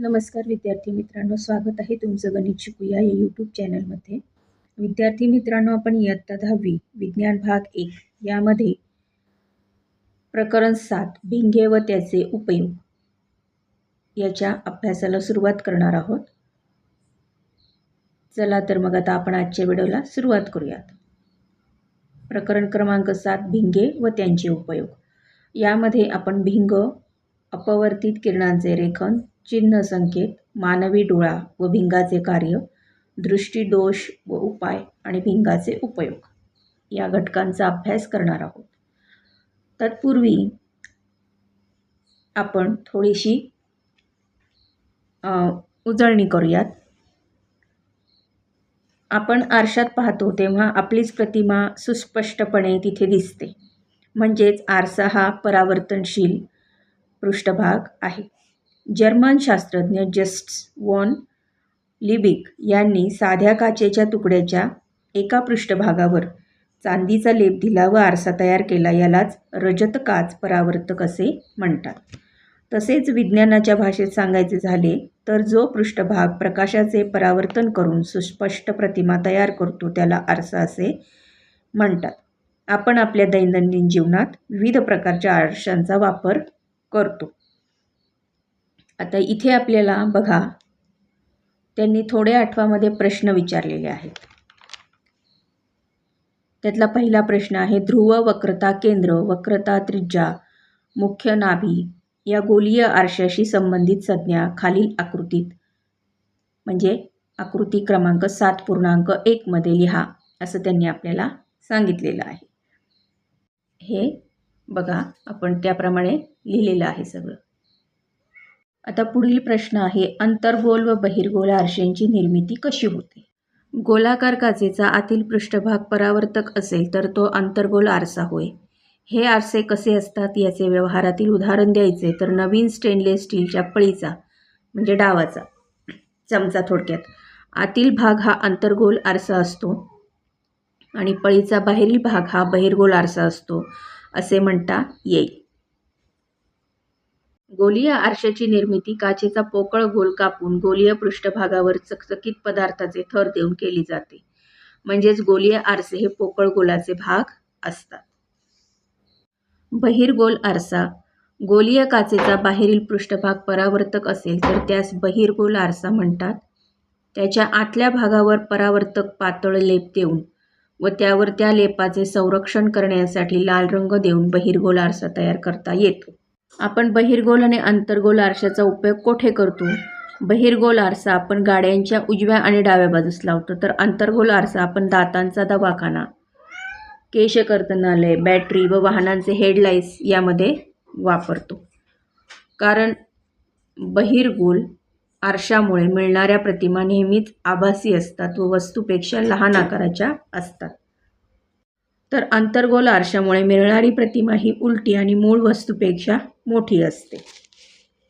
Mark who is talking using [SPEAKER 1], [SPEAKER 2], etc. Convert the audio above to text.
[SPEAKER 1] नमस्कार विद्यार्थी मित्रांनो स्वागत आहे तुमचं गणित शिकूया या यूट्यूब चॅनलमध्ये विद्यार्थी मित्रांनो आपण इयत्ता दहावी विज्ञान भाग एक यामध्ये प्रकरण सात भिंगे व त्याचे उपयोग याच्या अभ्यासाला सुरुवात करणार आहोत. चला तर मग आता आपण आजच्या व्हिडिओला सुरुवात करूयात. प्रकरण क्रमांक सात भिंगे व त्यांचे उपयोग. यामध्ये आपण भिंग अपवर्तित किरणांचे रेखन चिन्ह संकेत मानवी डोळा व भिंगाचे कार्य दृष्टीदोष व उपाय आणि भिंगाचे उपयोग. या घटकांचा अभ्यास करणार आहोत. तत्पूर्वी आपण थोडीशी उजळणी करूयात. आपण आरशात पाहतो तेव्हा आपलीच प्रतिमा सुस्पष्टपणे तिथे दिसते. म्हणजेच आरसा हा परावर्तनशील पृष्ठभाग आहे. जर्मन शास्त्रज्ञ जस्ट वॉन लिबिक यांनी साध्या काचेच्या तुकड्याच्या एका पृष्ठभागावर चांदीचा लेप दिला व आरसा तयार केला. यालाच रजत काच परावर्तक असे म्हणतात. तसेच विज्ञानाच्या भाषेत सांगायचे झाले तर जो पृष्ठभाग प्रकाशाचे परावर्तन करून सुस्पष्ट प्रतिमा तयार करतो त्याला आरसा असे म्हणतात. आपण आपल्या दैनंदिन जीवनात विविध प्रकारच्या आरशांचा वापर करतो. आता इथे आपल्याला बघा त्यांनी थोड्या आठवामध्ये प्रश्न विचारलेले आहेत. त्यातला पहिला प्रश्न आहे ध्रुव वक्रता केंद्र वक्रता त्रिज्या मुख्य नाभी या गोलीय आरशाशी संबंधित संज्ञा खालील आकृतीत म्हणजे आकृती क्रमांक सात पूर्णांक एकमध्ये लिहा असं त्यांनी आपल्याला सांगितलेलं आहे. हे बघा आपण त्याप्रमाणे लिहिलेलं आहे सगळं. आता पुढील प्रश्न आहे अंतर्गोल व बहिर्गोल आरशांची निर्मिती कशी होते? गोलाकार काचेचा आतील पृष्ठभाग परावर्तक असेल तर तो अंतर्गोल आरसा होय. हे आरसे कसे असतात याचे व्यवहारातील उदाहरण द्यायचे तर नवीन स्टेनलेस स्टीलच्या पळीचा म्हणजे डावाचा चमचा थोडक्यात. आतील भाग हा अंतर्गोल आरसा असतो आणि पळीचा बाहेरील भाग हा बहिर्गोल आरसा असतो असे म्हणता येईल. गोलीय आरशाची निर्मिती काचेचा पोकळ गोल कापून गोलीय पृष्ठभागावर चकचकीत पदार्थाचे थर देऊन केली जाते. म्हणजेच गोलीय आरसे हे पोकळ गोलाचे भाग असतात. बहिर्गोल आरसा गोलीय काचेचा बाहेरील पृष्ठभाग परावर्तक असेल तर त्यास बहिर्गोल आरसा म्हणतात. त्याच्या आतल्या भागावर परावर्तक पातळ लेप देऊन व त्यावर त्या लेपाचे संरक्षण करण्यासाठी लाल रंग देऊन बहिर्गोल आरसा तयार करता येतो. आपण बहिर्गोल आणि अंतर्गोल आरशाचा उपयोग कोठे करतो? बहिर्गोल आरसा आपण गाड्यांच्या उजव्या आणि डाव्या बाजूस लावतो तर अंतर्गोल आरसा आपण दातांचा दवाखाना. केशकर्तनालय बॅटरी व वाहनांचे हेडलाईट्स यामध्ये वापरतो. कारण बहिर्गोल आरशामुळे मिळणाऱ्या प्रतिमा नेहमीच आभासी असतात व वस्तूपेक्षा लहान आकाराच्या असतात. तर अंतर्गोल आरशामुळे मिळणारी प्रतिमा ही उलटी आणि मूळ वस्तूपेक्षा मोठी असते.